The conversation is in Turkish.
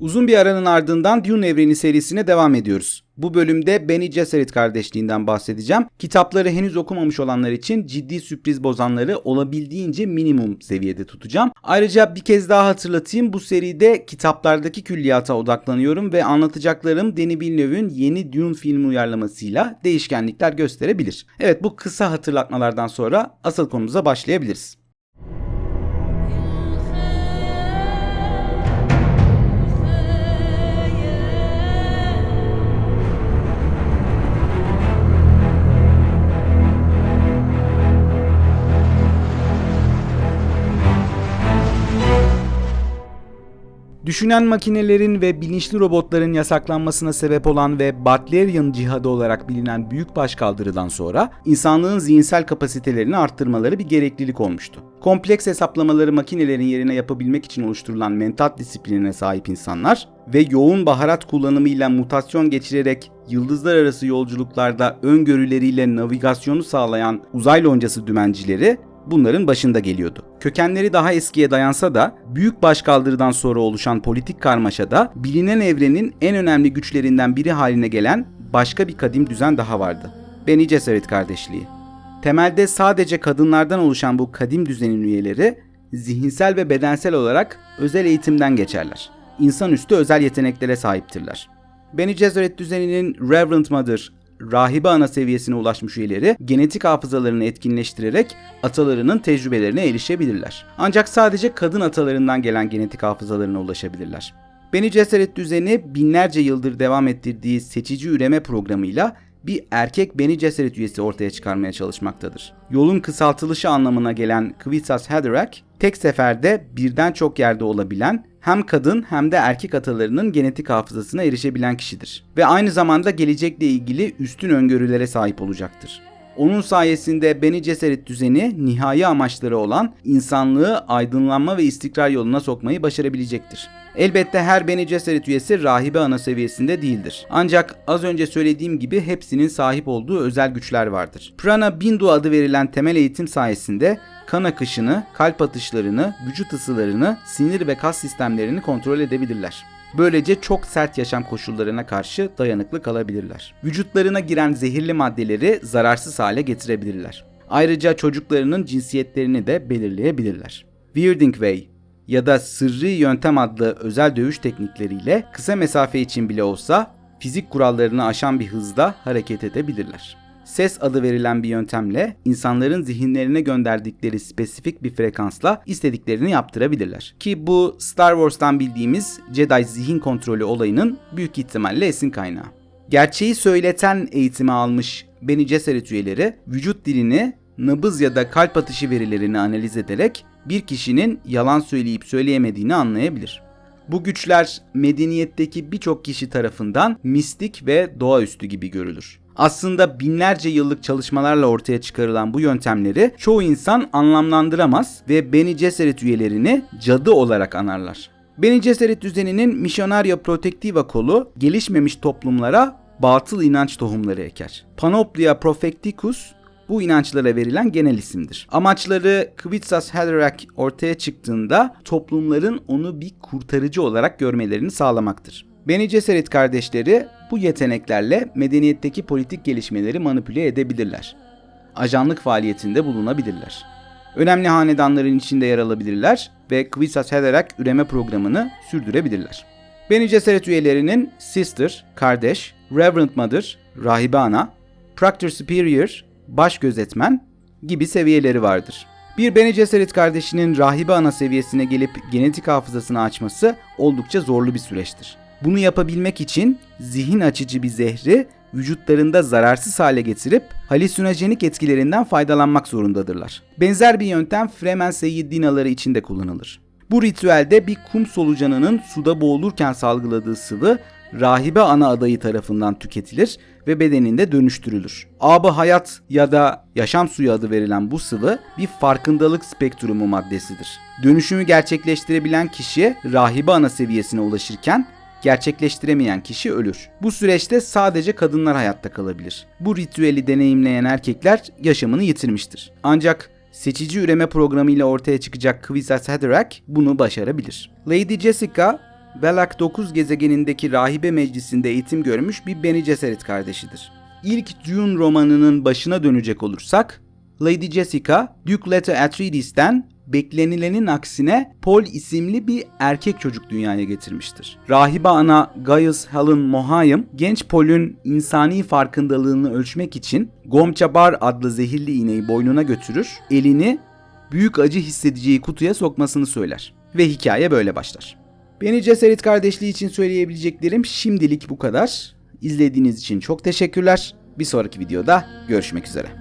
Uzun bir aranın ardından Dune evreni serisine devam ediyoruz. Bu bölümde Bene Gesserit kardeşliğinden bahsedeceğim. Kitapları henüz okumamış olanlar için ciddi sürpriz bozanları olabildiğince minimum seviyede tutacağım. Ayrıca bir kez daha hatırlatayım bu seride kitaplardaki külliyata odaklanıyorum ve anlatacaklarım Denis Villeneuve'ün yeni Dune filmi uyarlamasıyla değişkenlikler gösterebilir. Evet bu kısa hatırlatmalardan sonra asıl konumuza başlayabiliriz. Düşünen makinelerin ve bilinçli robotların yasaklanmasına sebep olan ve Butlerian cihadı olarak bilinen büyük başkaldırıdan sonra insanlığın zihinsel kapasitelerini arttırmaları bir gereklilik olmuştu. Kompleks hesaplamaları makinelerin yerine yapabilmek için oluşturulan mental disiplinine sahip insanlar ve yoğun baharat kullanımıyla mutasyon geçirerek yıldızlar arası yolculuklarda öngörüleriyle navigasyonu sağlayan uzay loncası dümencileri bunların başında geliyordu. Kökenleri daha eskiye dayansa da büyük başkaldırıdan sonra oluşan politik karmaşada bilinen evrenin en önemli güçlerinden biri haline gelen başka bir kadim düzen daha vardı. Beni Cesaret kardeşliği. Temelde sadece kadınlardan oluşan bu kadim düzenin üyeleri zihinsel ve bedensel olarak özel eğitimden geçerler. İnsanüstü özel yeteneklere sahiptirler. Beni Cesaret düzeninin Reverend Mother, rahibe ana seviyesine ulaşmış üyeleri genetik hafızalarını etkinleştirerek atalarının tecrübelerine erişebilirler. Ancak sadece kadın atalarından gelen genetik hafızalarına ulaşabilirler. Beni Cesaret düzeni binlerce yıldır devam ettirdiği seçici üreme programıyla bir erkek Beni Cesaret üyesi ortaya çıkarmaya çalışmaktadır. Yolun kısaltılışı anlamına gelen Kvisas Haderach, tek seferde birden çok yerde olabilen hem kadın hem de erkek atalarının genetik hafızasına erişebilen kişidir. Ve aynı zamanda gelecekle ilgili üstün öngörülere sahip olacaktır. Onun sayesinde Beni Cesaret düzeni nihai amaçları olan insanlığı aydınlanma ve istikrar yoluna sokmayı başarabilecektir. Elbette her Beni Cesaret üyesi rahibe ana seviyesinde değildir. Ancak az önce söylediğim gibi hepsinin sahip olduğu özel güçler vardır. Prana Bindu adı verilen temel eğitim sayesinde kan akışını, kalp atışlarını, vücut ısılarını, sinir ve kas sistemlerini kontrol edebilirler. Böylece çok sert yaşam koşullarına karşı dayanıklı kalabilirler. Vücutlarına giren zehirli maddeleri zararsız hale getirebilirler. Ayrıca çocuklarının cinsiyetlerini de belirleyebilirler. Weirding Way ya da sırrı yöntem adlı özel dövüş teknikleriyle kısa mesafe için bile olsa fizik kurallarını aşan bir hızda hareket edebilirler. Ses adı verilen bir yöntemle insanların zihinlerine gönderdikleri spesifik bir frekansla istediklerini yaptırabilirler. Ki bu Star Wars'tan bildiğimiz Jedi zihin kontrolü olayının büyük ihtimalle esin kaynağı. Gerçeği söyleten eğitimi almış Beni Cesaret üyeleri vücut dilini, nabız ya da kalp atışı verilerini analiz ederek bir kişinin yalan söyleyip söyleyemediğini anlayabilir. Bu güçler medeniyetteki birçok kişi tarafından mistik ve doğaüstü gibi görülür. Aslında binlerce yıllık çalışmalarla ortaya çıkarılan bu yöntemleri çoğu insan anlamlandıramaz ve Beni Gesserit üyelerini cadı olarak anarlar. Beni Gesserit düzeninin Missionaria Protectiva kolu gelişmemiş toplumlara batıl inanç tohumları eker. Panoplia Profecticus bu inançlara verilen genel isimdir. Amaçları Kvitsas Haderach ortaya çıktığında toplumların onu bir kurtarıcı olarak görmelerini sağlamaktır. Beni Cesaret kardeşleri bu yeteneklerle medeniyetteki politik gelişmeleri manipüle edebilirler. Ajanlık faaliyetinde bulunabilirler. Önemli hanedanların içinde yer alabilirler ve Kvitsas Haderach üreme programını sürdürebilirler. Beni Cesaret üyelerinin Sister, kardeş, Reverend Mother, rahibe ana, Proctor Superior, baş gözetmen gibi seviyeleri vardır. Bir Bene Gesserit kardeşinin rahibe ana seviyesine gelip genetik hafızasını açması oldukça zorlu bir süreçtir. Bunu yapabilmek için zihin açıcı bir zehri vücutlarında zararsız hale getirip halüsinojenik etkilerinden faydalanmak zorundadırlar. Benzer bir yöntem Fremen Seyyidinaları için de kullanılır. Bu ritüelde bir kum solucanının suda boğulurken salgıladığı sıvı rahibe ana adayı tarafından tüketilir ve bedeninde dönüştürülür. Abı hayat ya da yaşam suyu adı verilen bu sıvı bir farkındalık spektrumu maddesidir. Dönüşümü gerçekleştirebilen kişi rahibe ana seviyesine ulaşırken gerçekleştiremeyen kişi ölür. Bu süreçte sadece kadınlar hayatta kalabilir. Bu ritüeli deneyimleyen erkekler yaşamını yitirmiştir. Ancak seçici üreme programıyla ortaya çıkacak Kvisas Haderach bunu başarabilir. Lady Jessica Velak 9 gezegenindeki rahibe meclisinde eğitim görmüş bir Bene Gesserit kardeşidir. İlk Dune romanının başına dönecek olursak, Lady Jessica, Duke Leto Atreides'ten beklenilenin aksine Paul isimli bir erkek çocuk dünyaya getirmiştir. Rahibe ana Gaius Helen Mohiam, genç Paul'ün insani farkındalığını ölçmek için Gomçabar adlı zehirli iğneyi boynuna götürür, elini büyük acı hissedeceği kutuya sokmasını söyler. Ve hikaye böyle başlar. Beni Cesaret kardeşliği için söyleyebileceklerim şimdilik bu kadar. İzlediğiniz için çok teşekkürler. Bir sonraki videoda görüşmek üzere.